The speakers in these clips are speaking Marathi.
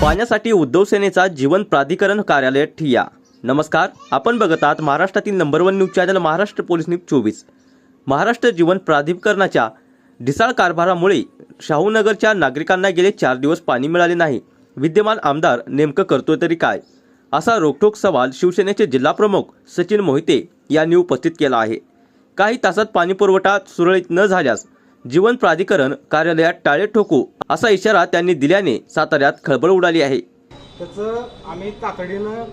पाण्यासाठी उद्धव सेनेचा जीवन प्राधिकरण कार्यालय ठिया. नमस्कार आपण बघत आहात महाराष्ट्रातील number one news channel Maharashtra police news चोवीस. महाराष्ट्र जीवन प्राधिकरणाच्या ढिसाळ कारभारामुळे शाहूनगरच्या नागरिकांना गेले चार दिवस पाणी मिळाले नाही. विद्यमान आमदार नेमकं करतोय तरी काय? असा रोखोक सवाल शिवसेनेचे जिल्हाप्रमुख सचिन मोहिते यांनी उपस्थित केला आहे. काही तासात पाणी पुरवठा सुरळीत न झाल्यास जीवन प्राधिकरण कार्यालयात टाळे ठोकू असा इशारा त्यांनी दिल्याने साताऱ्यात खळबळ उडाली आहे. त्याचं आम्ही तातडीनं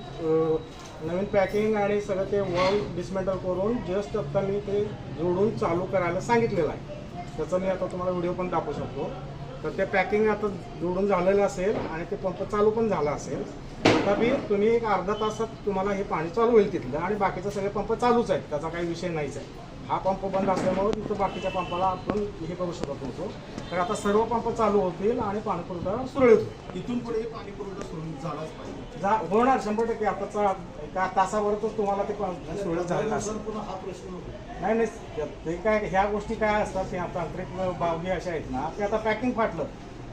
नवीन पॅकिंग आणि सगळं ते वॉल डिसमेंटल करून जस्ट आत्ता मी ते जोडून चालू करायला सांगितलेलं आहे. त्याचा मी आता तुम्हाला व्हिडिओ पण दाखवू शकतो. तर ते पॅकिंग आता जोडून झालेलं असेल आणि ते पंप चालू पण झाला असेल. तथापि तुम्ही एक अर्धा तासात तुम्हाला हे पाणी चालू होईल तिथलं आणि बाकीचे सगळे पंप चालूच आहेत. त्याचा काही विषय नाहीच आहे. हा पंप बंद असल्यामुळे तिथं बाकीच्या पंपाला आपण हे करू शकत नव्हतो. तर आता सर्व पंप चालू होतील आणि पाणी पुरवठा सुरळीत होईल. इथून पुढे पाणी पुरवठा सुरू झालाच पाहिजे. जा होणार शंभर टक्के. आताचा एका तासाभरातच तुम्हाला ते सुरळीत असेल. हा प्रश्न नको. नाही नाही. ते काय ह्या गोष्टी काय असतात ह्या तांत्रिक बाबी अशा आहेत ना ते आता पॅकिंग फाटलं.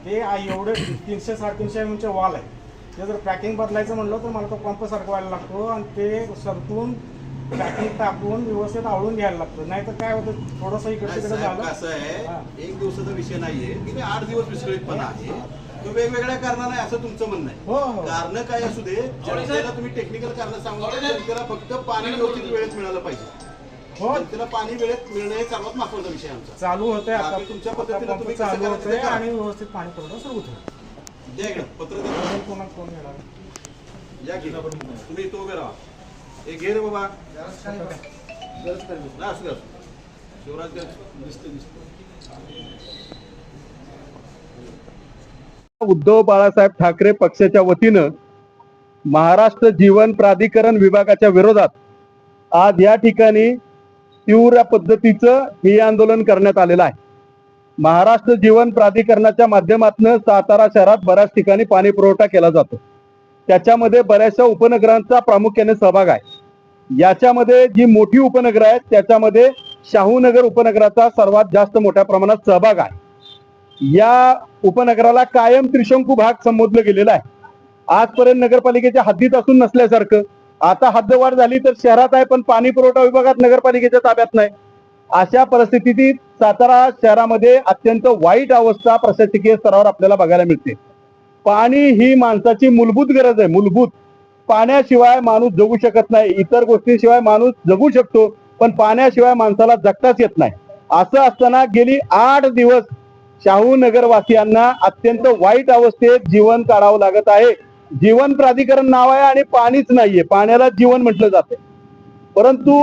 ते एवढे तीनशे साडेतीनशे एम चे वॉल आहे ते जर पॅकिंग बदलायचं म्हणलं तर मला तो पंप सरकवायला लागतो आणि ते सरकून पॅकिंग टाकून व्यवस्थित आवळून घ्यायला लागतं. नाही तर काय होतं? थोडंसं इकडे तिकडे झालं. कसं हा. आहे एक दिवसाचा विषय नाहीये. गेले आठ दिवस विस्कळीतपणा आहे. तो वेगवेगळ्या कारणाने असं तुमचं म्हणणं हो, आहे. हो. कारण काय असू दे जनतेला तुम्ही टेक्निकल कारण सांगू जनतेला फक्त पाणी व्यवस्थित वेळेत मिळालं पाहिजे. हो. जनतेला पाणी वेळेत मिळणं हे सर्वात महत्त्वाचा विषय आहे आमचा. चालू होते आता. तुमच्या पद्धतीनं तुम्ही चालू करायचं होते ते. आणि व्यवस्थित पाणी पुरवठा सुरू होतो द्या इकडं. पत्र द्या. अजून कोणा घेणार या की. तुम्ही इथं उभे राहा. हे घे रे बाबा. नाही, असू. शिवराज द्या. दिसते दिसते उद्धव बाळासाहेब ठाकरे पक्षाच्या वतीनं महाराष्ट्र जीवन प्राधिकरण विभागाच्या विरोधात आज या ठिकाणी तीव्र पद्धतीचं हे आंदोलन करण्यात आलेलं आहे. महाराष्ट्र जीवन प्राधिकरणाच्या माध्यमातून सातारा शहरात बऱ्याच ठिकाणी पाणी पुरवठा केला जातो. त्याच्यामध्ये बऱ्याचशा उपनगरांचा प्रामुख्याने सहभाग आहे. याच्यामध्ये जी मोठी उपनगर आहेत त्याच्यामध्ये शाहूनगर उपनगराचा सर्वात जास्त मोठ्या प्रमाणात सहभाग आहे. या उपनगराला कायम त्रिशंकू भाग संबोधलं गेलेला आहे. आजपर्यंत नगरपालिकेच्या हद्दीत असून नसल्यासारखं. आता हद्दवाढ झाली तर शहरात आहे पण पाणी पुरवठा विभागात नगरपालिकेच्या ताब्यात नाही. अशा परिस्थितीत सातारा शहरामध्ये अत्यंत वाईट अवस्था प्रशासकीय स्तरावर आपल्याला बघायला मिळते. पाणी ही माणसाची मूलभूत गरज आहे मूलभूत. पाण्याशिवाय माणूस जगू शकत नाही. इतर गोष्टीशिवाय माणूस जगू शकतो पण पाण्याशिवाय माणसाला जगताच येत नाही. असं असताना गेली आठ दिवस शाहू नगरवासियांना अत्यंत वाईट अवस्थेत जीवन काढावं लागत आहे. जीवन प्राधिकरण नाव आहे आणि पाणीच नाहीये. पाण्याला जीवन म्हटलं जाते परंतु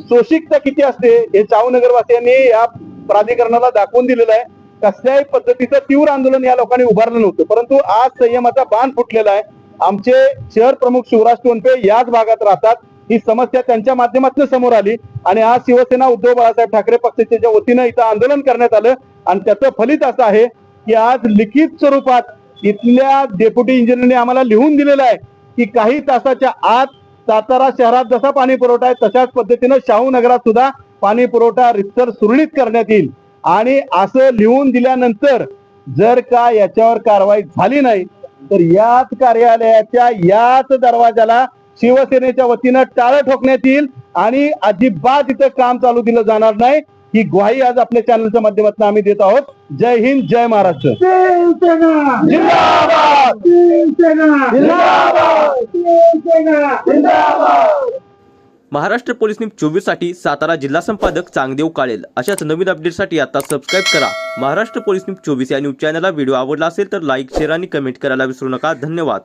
सोशिकता किती असते हे शाहू नगरवासियांनी या प्राधिकरणाला दाखवून दिलेलं आहे. कसल्याही पद्धतीचं तीव्र आंदोलन या लोकांनी उभारलं नव्हतं. परंतु आज संयमाचा बाण फुटलेला आहे. आमचे शहर प्रमुख शिवराज टोनपे याच भागात राहतात. ही समस्या त्यांच्या माध्यमातून समोर आली आणि आज शिवसेना उद्धव बाळासाहेब ठाकरे पक्षाच्या वतीनं इथं आंदोलन करण्यात आलं आणि त्याचं फलित असं आहे की आज लिखित स्वरूपात इथल्या डेप्युटी इंजिनियरने आम्हाला लिहून दिलेलं आहे की काही तासाच्या आत सातारा शहरात जसा पाणी पुरवठा आहे तशाच पद्धतीनं शाहू नगरात सुद्धा पाणी पुरवठा रितसर सुरळीत करण्यात येईल. आणि असं लिहून दिल्यानंतर जर का याच्यावर कारवाई झाली नाही तर याच कार्यालयाच्या याच दरवाजाला शिवसेनेच्या वतीनं टाळं ठोकण्यात येईल आणि अजिबात इथं काम चालू दिलं जाणार नाही. ही ग्वाही आज आपल्या चॅनलच्या माध्यमातून आम्ही देत आहोत. जय हिंद जय महाराष्ट्र. जिंदाबाद! जिंदाबाद! महाराष्ट्र पोलीस न्यूज चोवीससाठी सातारा जिल्हा संपादक चांगदेव काळेल. अशाच नवीन अपडेटसाठी आता सबस्क्राईब करा. महाराष्ट्र पोलीस न्यूज चोवीस या न्यूज चॅनलला व्हिडिओ आवडला असेल तर लाईक शेअर आणि कमेंट करायला विसरू नका. धन्यवाद.